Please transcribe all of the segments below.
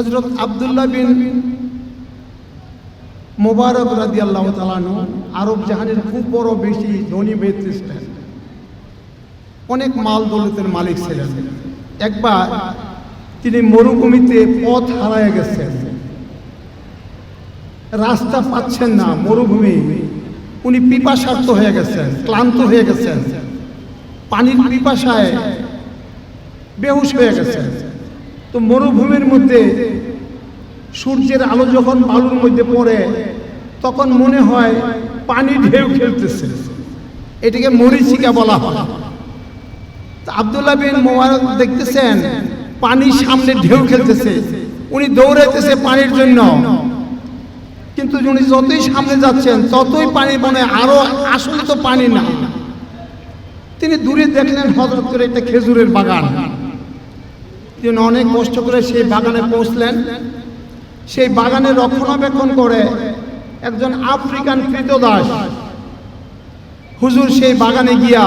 হজরত আবদুল্লাহ বিন মোবারক রাদি আল্লাহ তালানু আরব জাহানের খুব বড় বেশি ধনী ব্যক্তি অনেক মাল দৌলতের মালিক ছিলেন। একবার তিনি মরুভূমিতে পথ হারায় গেছেন। রাস্তা পাচ্ছেন না মরুভূমি। উনি পিপাসার্থ হয়ে গেছেন, ক্লান্ত হয়ে গেছেন। পানির পিপাসায় বেহুশ হয়ে গেছেন। তো মরুভূমির মধ্যে সূর্যের আলো যখন বালুর মধ্যে পড়ে, তখন মনে হয় পানি ঢেউ খেলতেছে। এটাকে মরিচিকা বলা হয়। আবদুল্লাহ বিন মোবারক দেখতেছেন পানির সামনে ঢেউ খেলতেছে। উনি দৌড়াইতেছে পানির জন্য। কিন্তু উনি যতই সামনে যাচ্ছেন, ততই পানি মনে আরও আসলে তো পানি না। তিনি দূরে দেখলেন হজরত করে একটা খেজুরের বাগান। তিনি অনেক কষ্ট করে সেই বাগানে পৌঁছলেন। সেই বাগানে রক্ষণাবেক্ষণ করে একজন আফ্রিকান কৃতদাস হুজুর সেই বাগানে গিয়া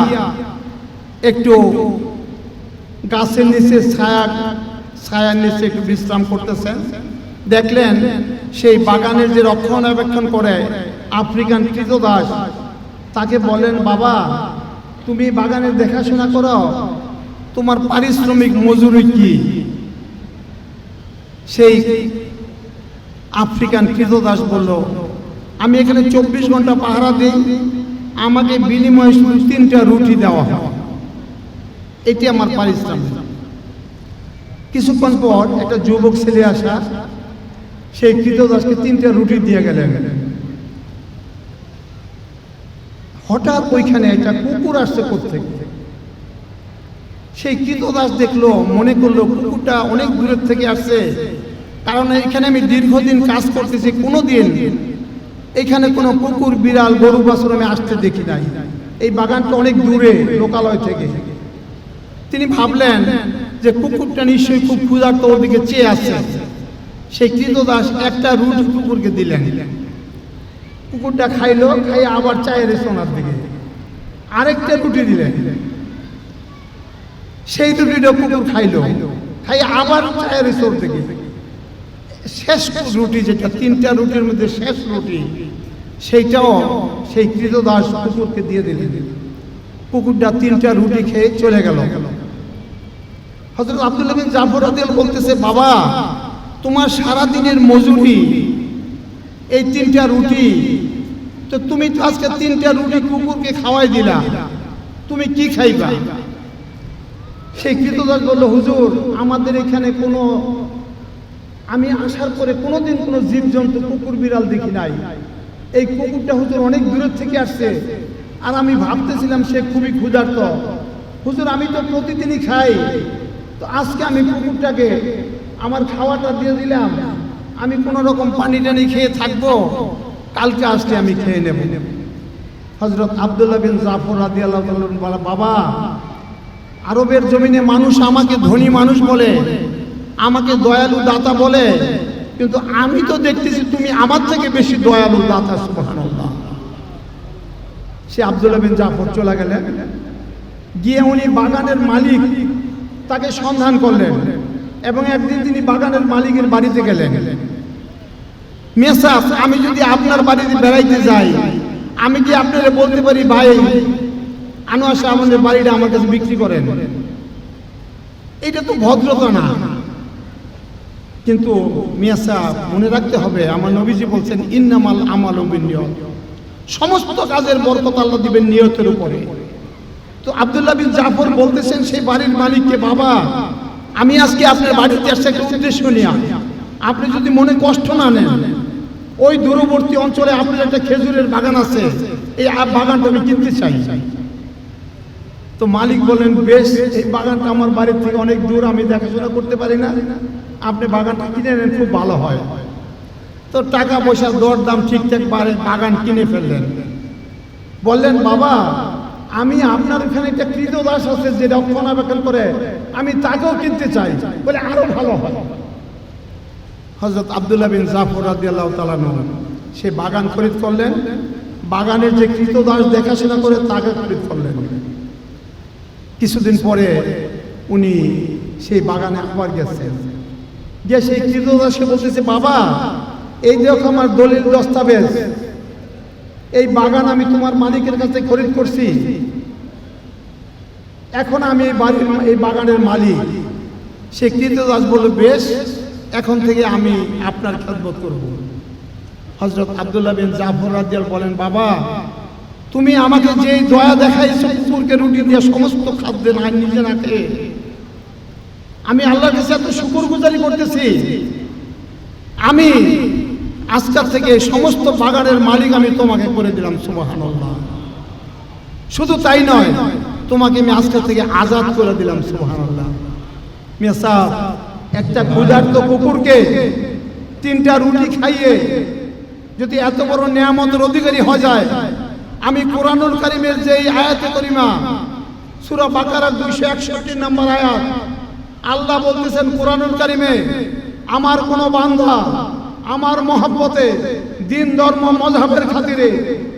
একটু গাছের নিচে ছায়া, ছায়ার নিচে একটু বিশ্রাম করতেছেন। দেখলেন সেই বাগানের যে রক্ষণাবেক্ষণ করে আফ্রিকান কৃতদাস তাকে বলেন, বাবা, তুমি বাগানের দেখাশোনা করো, তোমার পারিশ্রমিক মজুরি কি? সেই আফ্রিকান কৃতদাস বলল, আমি এখানে চব্বিশ ঘণ্টা পাহারা দিই, আমাকে বিনিময়ে শুধু তিনটা রুটি দেওয়া হয়। এটি আমার পারিশ্রমিক। কিছুক্ষণ পর একটা যুবক ছেলে আসা, সেই কৃতদাসকে তিনটা রুটি দিয়ে গেলেন। হঠাৎ ওইখানে একটা কুকুর আসছে কোথেকে সেই কৃতদাস দেখল, মনে করল কুকুরটা অনেক দূরের থেকে আসছে। কারণ এখানে আমি দীর্ঘদিন কাজ করতেছি কোনো দিন এখানে কোনো কুকুর, বিড়াল, গরু, বাছুর আমি আসতে দেখি নাই। এই বাগানটা অনেক দূরে, লোকালয় থেকে। তিনি ভাবলেন যে কুকুরটা নিশ্চয়ই খুব ক্ষুধার্ত ওর দিকে চেয়ে আছে। সেই কৃতদাস একটা রুটি কুকুরকে দিলেন। কুকুরটা খাইলো খাই আবার চায়ের সোনার দিকে। আরেকটা রুটি দিলেন। সেই রুটিটা কুকুর খাইলো খাই আবার চায়ের সোর থেকে শেষ রুটি যেটা, তিনটা রুটির মধ্যে শেষ রুটি, সেইটাও সেই কৃতদাস কুকুরকে দিয়ে দিলেন কুকুরটা তিনটা রুটি খেয়ে চলে গেল। হজরত আব্দুল্লাহ বিন জাফর আদিল বলতেছে, বাবা, তোমার সারা দিনের মজুরি, এই তিনটা রুটি, তো তুমি তো আজকে তিনটা রুটি কুকুরকে খাওয়াই দিলা, তুমি কি খাইবা? সেই কৃতদাস বলল, হুজুর, আমাদের এখানে কোনো আমি আসার পরে কোনোদিন কোনো জীবজন্তু, কুকুর, বিড়াল দেখি নাই। এই কুকুরটা হুজুর অনেক দূরের থেকে আসছে। আর আমি ভাবতেছিলাম সে খুবই ক্ষুধার্ত। হুজুর, আমি তো প্রতিদিনই খাই। তো আজকে আমি কুকুরটাকে আমার খাওয়াটা দিয়ে দিলাম। আমি কোনো রকম পানি টানি খেয়ে থাকব। কালকে আসলে আমি খেয়ে নেব। হজরত আবদুল্লাহ বিন জাফর রাদি আল্লাহ বাবা, আরবের জমিনে মানুষ আমাকে ধনী মানুষ বলে। আমাকে দয়ালু দাতা বলে, কিন্তু আমি তো দেখতেছি তুমি আমার থেকে বেশি দয়ালু দাতা সে আবদুল্লাহ বিন জাফর চলে গেলেন। গিয়ে উনি বাগানের মালিক, তাকে সন্ধান করলেন এবং একদিন তিনি বাগানের মালিকের বাড়িতে গেলেন। মেসাফ আমি যদি আপনার বাড়িতে বেড়াইতে যাই, আমি কি আপনারা বলতে পারি, ভাই, আনোয়ার আমাদের বাড়িটা আমার কাছে বিক্রি করেন? এটা তো ভদ্রতা না। কিন্তু মিয়া মনে রাখতে হবে, আমার নবীজি বলছেন, ইন্নামাল আমাল নিয়ত সমস্ত কাজের বরকত আল্লাহ দিবেন নিয়তের উপরে। তো আবদুল্লাহ বিন জাফর বলতেছেন, সেই বাড়ির মালিককে বাবা, আমি আজকে আপনার বাড়িতে আসছে, একটা উদ্দেশ্য নিয়ে আপনি যদি মনে কষ্ট না নেন, ওই দূরবর্তী অঞ্চলে আপনার একটা খেজুরের বাগান আছে, এই বাগানটা আমি কিনতে চাই। তো মালিক বলেন, বেশ, এই বাগানটা আমার বাড়ির থেকে অনেক দূর, আমি দেখাশোনা করতে পারি না। আপনি বাগানটা কিনে নেন, খুব ভালো হয়। তো টাকা পয়সা দর দাম ঠিকঠাক বাড়ে, বাগান কিনে ফেললেন। বললেন, বাবা, আমি আপনার ওখানে একটা কৃতদাস আছে, যে রক্ষণাবেক্ষণ করে, আমি তাকেও কিনতে চাই। বলে, আরও ভালো হয়। হজরত আবদুল্লাহ বিন জাফর রাদিয়াল্লাহু তাআলা সে বাগান খরিদ করলেন। বাগানের যে কৃতদাস দেখাশোনা করে, তাকে খরিদ করলেন। কিছুদিন পরে উনি সেই বাগানে আবার গেছেন। যে সেই কৃতদাসকে বলতেছে, বাবা, এই দেখো আমার দলিল দস্তাবেজ। এই বাগান আমি তোমার মালিকের কাছে খরিদ করছি। এখন আমি এই বাড়ির এই বাগানের মালিক। সে কৃতদাস বলল, বেশ, এখন থেকে আমি আপনার খেদমত করব। হজরত আবদুল্লাহ বিন জাফর রাজিয়াল বলেন, বাবা তুমি আমাকে যে দয়া দেখাইছো কুকুরকে রুটি দিয়ে সমস্ত খাদ্য না নিজে না আমি আল্লাহর কাছে এত শুকুর গুজারি করতেছি। আমি আজকাল থেকে সমস্ত বাগানের মালিক আমি তোমাকে করে দিলাম, সুবহানাল্লাহ। শুধু তাই নয়, তোমাকে আমি আজকাল থেকে আজাদ করে দিলাম, সুবহানাল্লাহ। একটা ক্ষুধার্ত কুকুরকে তিনটা রুটি খাইয়ে যদি এত বড় নিয়ামতের অধিকারী হয়ে যায় আমি কোরআনুল কারিমের যে আয়াতে করিমা, সুরা বাকারার দুইশো একষট্টি নম্বর আয়াত, আল্লাহ বলতেছেন, কোরআনুল কারিমে আমার কোনো বান্ধা আমার মহব্বতে, দিন, ধর্ম মজাবের খাতিরে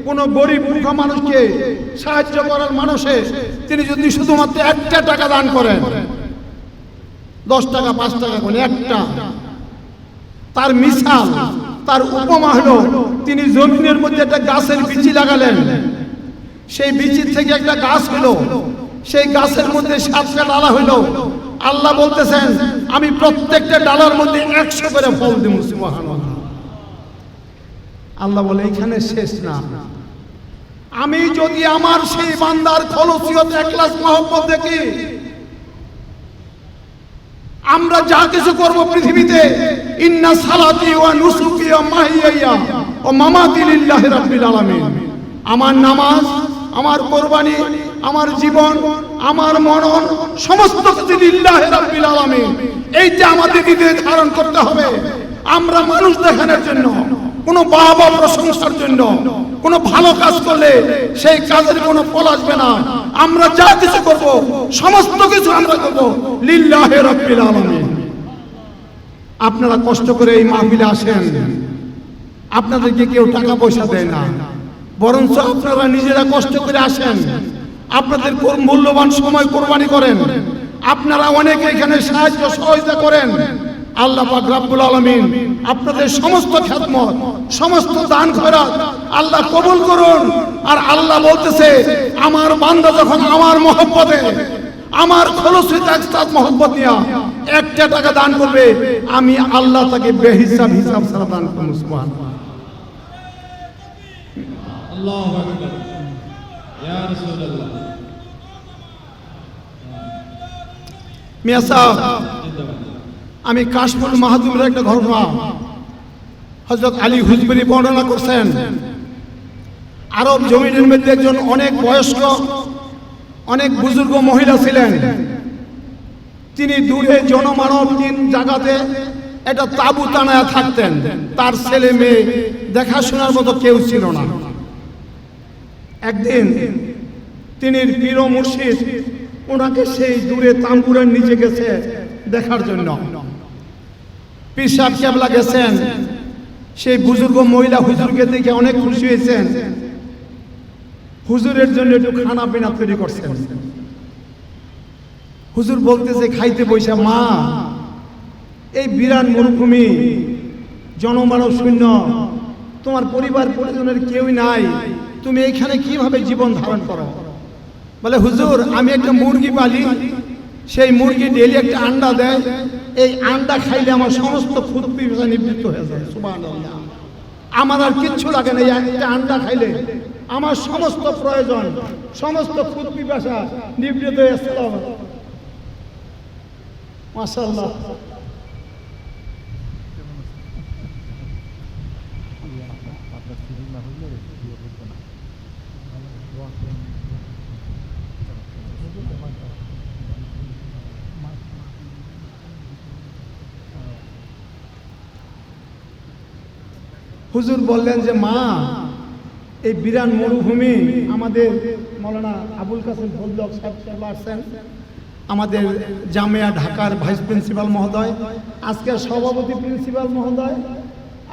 কোনো গরিব মূর্খ মানুষকে সাহায্য করার মানুষে তিনি যদি শুধুমাত্র একটা টাকা দান করেন, দশ টাকা, পাঁচ টাকা করে, একটা, তার মিশাল তার উপমা হলো, তিনি জমিনের মধ্যে একটা গাছের বিচি লাগালেন। সেই বিচির থেকে একটা গাছ হলো, সেই গাছের মধ্যে সাতটা ডালা হইল আল্লাহ বলতেছেন, আমি প্রত্যেকটা ডালার মধ্যে একশো করে ফল দেবো আল্লাহ বলে, এখানে শেষ না। আমি যদি আমার সেই বান্দার খলসিয়ত একলাস মহব্বত দেখি আমরা যা কিছু করব পৃথিবীতে, ইন্না সালাতি ওয়া নুসুকি ওয়া মাহিয়া ও মামাতি লিল্লাহি রাব্বিল আলামিন। আমার নামাজ, আমার কোরবানি, আমার জীবন, আমার মরণ, সমস্ত কিছু লিল্লাহি রাব্বিল আলামিন। এইটা আমাদের হৃদয়ে ধারণ করতে হবে। আমরা মানুষ দেখানোর জন্য। কোনো বাবা প্রশংসার জন্য, কোনো ভালো কাজ করলে সেই কাজের কোনো ফল আসবে না। আমরা যা কিছু করব, সমস্ত কিছু আমরা করব। লিল্লাহে রব্বিল আলামিন। আপনারা কষ্ট করে এই মাহফিলে আসেন। আপনাদেরকে কেউ টাকা পয়সা দেয় না। বরঞ্চ আপনারা নিজেরা কষ্ট করে আসেন। আপনাদের মূল্যবান সময় কোরবানি করেন। আপনারা অনেকে এখানে সাহায্য সহযোগিতা করেন। আল্লাহ পাক রাব্বুল আলামিন আপনাদের সমস্ত খ্যাতমত সমস্ত দান খয়রাত আল্লাহ কবুল করুন। আর আল্লাহ বলতেছে আমার বান্দা যখন আমার মহব্বতে আমার খলসিত একসাথ মহব্বত নিয়া একটা টাকা দান করবে আমি আল্লাহ তাকে বেহিসাব হিসাব ছাড়া দান করব সুবহানাল্লাহ। আল্লাহু আকবার। ইয়া রাসূলুল্লাহ। মিয়া সাহেব আমি কাশফুল মাহাদুরের একটা ঘটনা। হজরত আলী হুজবুরি বর্ণনা করছেন। আরব জমিনের মধ্যে একজন অনেক বয়স্ক, অনেক বুজুর্গ মহিলা ছিলেন। তিনি দূরে জনমানব তিন জায়গাতে একটা তাবু টানায় থাকতেন। তার ছেলে মেয়ে দেখাশোনার মতো কেউ ছিল না। একদিন তিনি প্রিয় মুর্শিদ, ওনাকে সেই দূরে তাম্বুরের নিচে গেছে দেখার জন্য। পিসাব কেবলা গেছেন সেই বুজুর্গ মহিলা হুজুরকে দেখে অনেক খুশি হয়েছেন। হুজুরের জন্য একটু খানা পিনা তৈরি করছেন। হুজুর বলতেছে, খাইতে বইসা মা, এই বিরাট মরুভূমি জনমানব শূন্য, তোমার পরিবার পরিজনের কেউই নাই, তুমি এইখানে কীভাবে জীবন ধারণ করো? বলে, হুজুর, আমি একটা মুরগি পালি, সেই মুরগি ডেলি একটা আন্ডা দেয় এই আন্ডা খাইলে আমার সমস্ত খুদ পিপাসা নিবৃত্ত হয়ে যায়, সুবহানাল্লাহ। আমার আর কিচ্ছু লাগে না একটা আন্ডা খাইলে। আমার সমস্ত প্রয়োজন, সমস্ত খুদ পিপাসা নিবৃত্ত হয়ে আসসালাম মাশাআল্লাহ। হুজুর বললেন যে, মা, এই বিরান মরুভূমি আমাদের মৌলানা আবুল কাসেম ফজলক সাহেব সাহেব আসছেন। আমাদের জামিয়া ঢাকার ভাইস প্রিন্সিপাল মহোদয় আজকের সভাপতি প্রিন্সিপাল মহোদয়,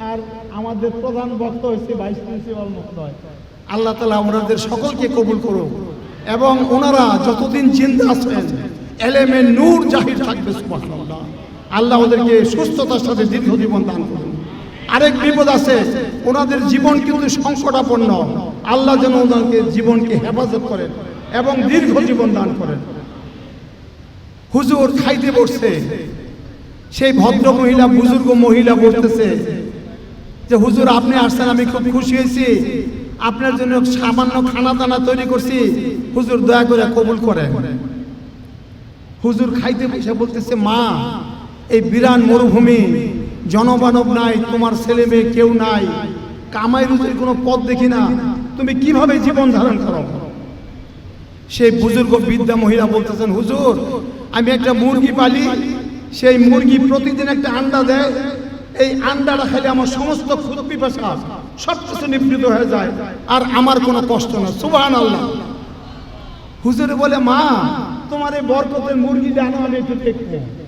আর আমাদের প্রধান বক্তা হয়েছে ভাইস প্রিন্সিপাল মহোদয়। আল্লাহ তালা ওনাদের সকলকে কবুল করুক এবং ওনারা যতদিন চিন্তা আছেন, এলেমে নূর জাহির থাকবে আল্লাহ ওদেরকে সুস্থতার সাথে দীর্ঘ জীবন দান করুন আরেক বিপদ আছে, ওনাদের জীবন কিন্তু সংকটাপন্ন। আল্লাহ যেন ওনাকে জীবনকে হেফাজত করেন এবং দীর্ঘ জীবন দান করেন। হুজুর খাইতে বসছে। সেই ভদ্র মহিলা, বুজুর্গ মহিলা বলতেছে যে, হুজুর, আপনি আসছেন, আমি খুব খুশি হয়েছি। আপনার জন্য সামান্য খানা দানা তৈরি করছি। হুজুর, দয়া করে কবুল করে হুজুর খাইতে বসে বলতেছে, মা, এই বিরান মরুভূমি জনমানব নাই, তোমার ছেলে মেয়ে কেউ নাই। কামাই রুজির কোনো পথ দেখি না। তুমি কীভাবে জীবন ধারণ করো? সেই বুজুর্গ বিদ্যা মহিলা বলতেছেন, হুজুর, আমি একটা মুরগি পালি। সেই মুরগি প্রতিদিন একটা আন্ডা দেয়। এই আন্ডাটা খেলে আমার সমস্ত ক্ষুদ পিপাসা সব কিছু নিবৃত হয়ে যায়। আর আমার কোনো কষ্ট না। সুবাহান আল্লাহ হুজুরে বলে, মা, তোমার এই বরকতের মুরগি জানো আমি একটু দেখব।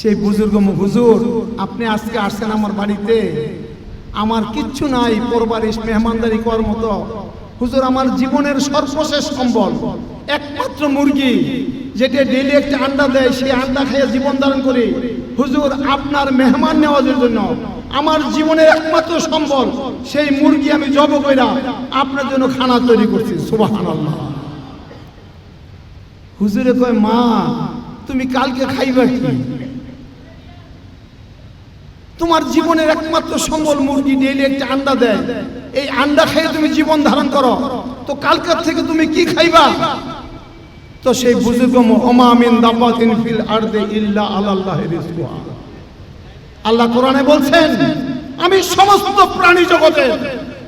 সেই বুজুর্গ হুজুর, আপনি আজকে আসছেন আমার বাড়িতে। আমার কিচ্ছু নাই, পরবারিশ, মেহমানদারি করার মতো। হুজুর, আমার জীবনের সর্বশেষ সম্বল একমাত্র মুরগি, যেটা ডেলি একটা আন্ডা দেয়, সেই আন্ডা খেয়ে জীবন ধারণ করি। হুজুর, আপনার মেহমান নেওয়াজের জন্য আমার জীবনের একমাত্র সম্বল, সেই মুরগি আমি জব কইরা আপনার জন্য খানা তৈরি করছি। হুজুরে কয়, মা, তুমি কালকে খাইবা কি? তোমার জীবনের একমাত্র সম্বল মুরগি ডেইলি একটা আন্ডা দেয়। এই আন্ডা খেয়ে তুমি জীবন ধারণ করো। তো কালকার থেকে তুমি কি খাইবা? তো সেই বুজুর্গ ওমা মিন দাব্বাতিন ফিল আরদে ইল্লা আলাল্লাহি রিজকুহা। আল্লাহ কোরআনে বলছেন, আমি সমস্ত প্রাণী জগতের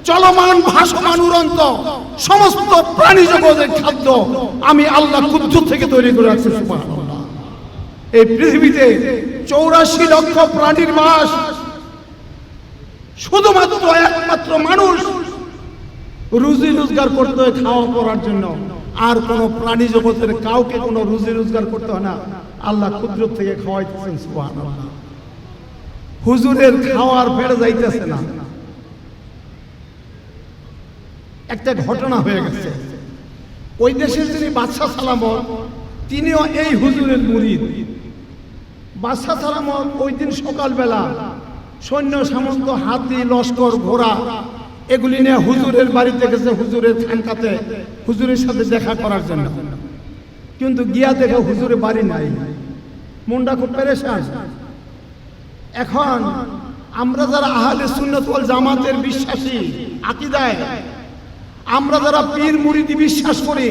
চলমান, ভাসমান, উড়ন্ত সমস্ত প্রাণী জগতের খাদ্য আমি আল্লাহ কুদ্দু থেকে তৈরি করে রাখছি, সুবহানাল্লাহ। এই পৃথিবীতে চৌরাশি লক্ষ প্রাণীর মাস শুধুমাত্র একমাত্র মানুষ রুজি রোজগার করতে হয় খাওয়া পড়ার জন্য। আর কোন প্রাণী জগতের কাউকে কোনো রুজি রোজগার করতে হয় না। আল্লাহ ক্ষুদ্র থেকে খাওয়াইতেছেন হুজুরের খাওয়ার বেড়ে যাইতেছে না। একটা ঘটনা হয়ে গেছে। ওই দেশের যিনি বাদশাহ সালামত তিনিও এই হুজুরের মুরিদ। বাদশাহ সালামত ওই দিন সকালবেলা সৈন্য সামন্ত, হাতি, লস্কর, ঘোড়া, এগুলি নিয়ে হুজুরের বাড়িতে গেছে হুজুরের খানকাতে হুজুরের সাথে দেখা করার জন্য। কিন্তু গিয়া দেখে হুজুরে বাড়ি নাই। মনটা খুব পেরেশান। এখন আমরা যারা আহলে সুন্নত ওয়াল জামাতের বিশ্বাসী, আকীদায়, আমরা যারা পীর মুরিদি বিশ্বাস করি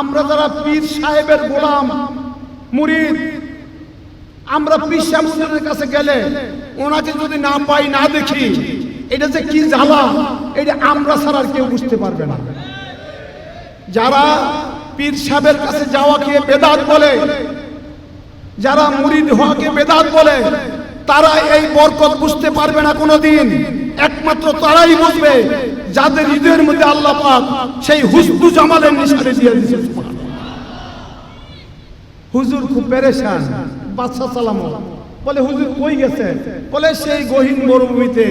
আমরা যারা পীর সাহেবের গোলাম, মুরিদ, আমরা পীর সাহেবের কাছে গেলে ওনাকে যদি না পাই, না দেখি, এটা যে কি জ্বালা, এটা আমরা ছাড়া কেউ বুঝতে পারবে না। যারা পীর সাহেবের কাছে যাওয়াকে বেদাত বলে, যারা মুরিদ হওয়াকে বেদাত বলে, তারা এই বরকত বুঝতে পারবে না কোনোদিন। একমাত্র তারাই বুঝবে যাদের হৃদয়ের মধ্যে আল্লাহ পাক সেই হুসনু জামালের নিশানে দিয়ে দিয়েছে। হুজুর খুব পেরেশান বাদশা সালাম বলে, হুজুর কই গেছে? বলে, সেই গহীন মরুভূমিতে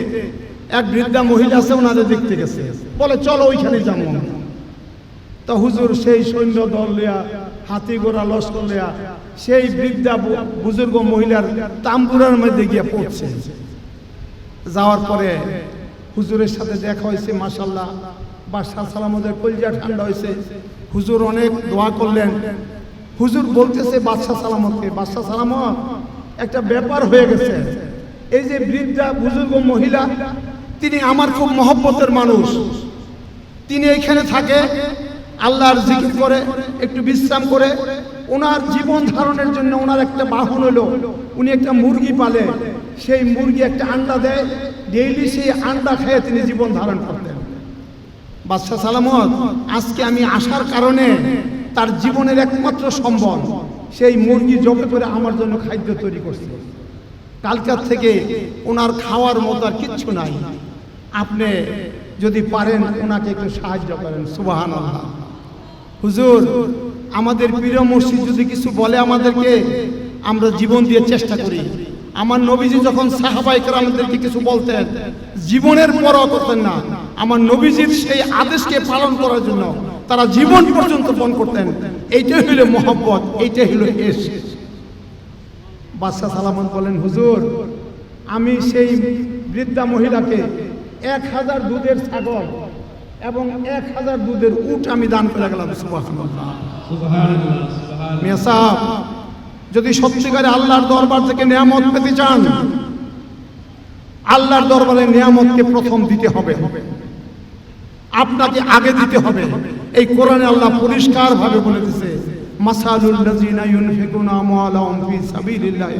এক বৃদ্ধা মহিলা আছে, ওনাদের দেখতে গেছে। বলে, চলো, ওইখানে যাব তা হুজুর সেই সৈন্য দল লিয়া হাতি ঘোড়া লস্কর লিয়া সেই বৃদ্ধা বুজুর্গ মহিলার তাম্বুরার মধ্যে গিয়ে পড়ছে। যাওয়ার পরে হুজুরের সাথে দেখা হয়েছে মাসাল্লাহ বাদশাহ সালামদের কলজা ঠান্ডা হয়েছে। হুজুর অনেক দোয়া করলেন। হুজুর বলতেছে, বাদশাহ সালামতকে বাদশাহ সালামত, একটা ব্যাপার হয়ে গেছে। এই যে বৃদ্ধা, বুজুর্গ মহিলা, তিনি আমার খুব মহব্বতের মানুষ। তিনি এখানে থাকে, আল্লাহর জিকির করে, একটু বিশ্রাম করে। ওনার জীবন ধারণের জন্য ওনার একটা বাহন হলো, উনি একটা মুরগি পালে। সেই মুরগি একটা আন্ডা দেয় ডেইলি সেই আন্ডা খেয়ে তিনি জীবন ধারণ করতেন। বাদশাহ সালামত, আজকে আমি আসার কারণে তার জীবনের একমাত্র সম্বল, সেই মুরগি জবে করে আমার জন্য খাদ্য তৈরি করছে। কালকার থেকে ওনার খাওয়ার মতো আর কিচ্ছু নাই। আপনি যদি পারেন, ওনাকে একটু সাহায্য করেন সুবাহান হুজুর, আমাদের প্রিয় মসজিদ যদি কিছু বলে আমাদেরকে, আমরা জীবন দিয়ে চেষ্টা করি। আমার নবীজি যখন সাহাবাই আমাদেরকে কিছু বলতেন জীবনের পরও করতেন না। আমার নবীজির সেই আদেশকে পালন করার জন্য তারা জীবন পর্যন্ত পণ করতেন। এইটাই হইল মোহাব্বত এইটাই হইল এস। বাদশাহ সালামত বলেন হুজুর আমি সেই বৃদ্ধা মহিলাকে এক হাজার দুধের ছাগল এবং এক হাজার দুধের উট আমি দান করে গেলাম মিয়া সাহেব যদি সত্যিকারে আল্লাহর দরবার থেকে নিয়ামত পেতে চান, আল্লাহর দরবারে নিয়ামতকে প্রথম দিতে হবে। আপনাকে আগে দিতে হবে। এই কোরআনে আল্লাহ পরিষ্কার ভাবে বলে দিছে, মাসালুল লাযিনা ইউনফিকুনা আমওয়ালাহুম ফি সাবিলিল্লাহ।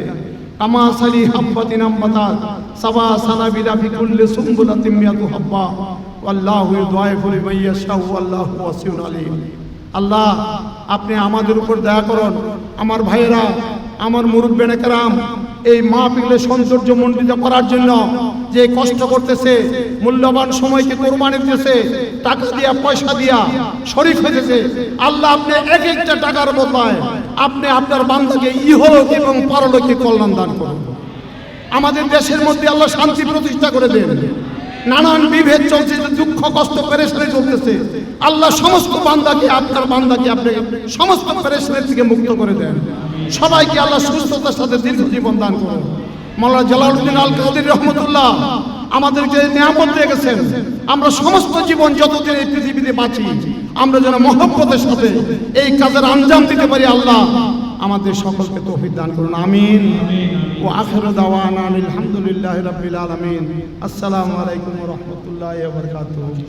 হাব্বাতিন সাবা সানাবিলা সুমবুলাতিন মিয়াতু হাব্বা। ওয়াল্লাহু ওয়াল্লাহু ওয়াসিউন আল্লাহ, আপনি আমাদের উপর দয়া করুন। আমার ভাইয়েরা, আমার মুরব্বেনে কেরাম, এই মাহফিলে সৌন্দর্য মণ্ডিত করার জন্য যে কষ্ট করতেছে, মূল্যবান সময়কে কোরবানি দিতেছে, টাকা দিয়া, পয়সা দিয়া শরীফ হয়েছে আল্লাহ আপনি এক একটা টাকার বদলায় আপনি আপনার বান্দাকে ইহলোক এবং পরলোকে কল্যাণ দান করুন। আমাদের দেশের মধ্যে আল্লাহ শান্তি প্রতিষ্ঠা করে দেন। নানান বিভেদ চলছে কষ্ট পেরেশানি চলতেছে। আল্লাহ সমস্ত বান্দাকে, আপনার বান্দাকে আপনি সমস্ত পেরেশানির থেকে মুক্ত করে দেন। সবাইকে আল্লাহ সুস্থতার সাথে দীর্ঘ জীবন দান করেন। মাওলানা জালালউদ্দিন আল কাদের রহমতুল্লাহ আমাদেরকে নিয়ামত দিয়ে গেছেন। আমরা সমস্ত জীবন যতদিন এই পৃথিবীতে বাঁচি, আমরা যেন মহব্বতের সাথে এই কাজের আঞ্জাম দিতে পারি আল্লাহ। আমাদের সকলকে তৌফিক দান করুন। আমিন। ও আখির দাওয়ানা আলহামদুলিল্লাহ রাব্বিল আলামিন আসসালামু আলাইকুম রাহমাতুল্লাহি ওয়া বারাকাতুহু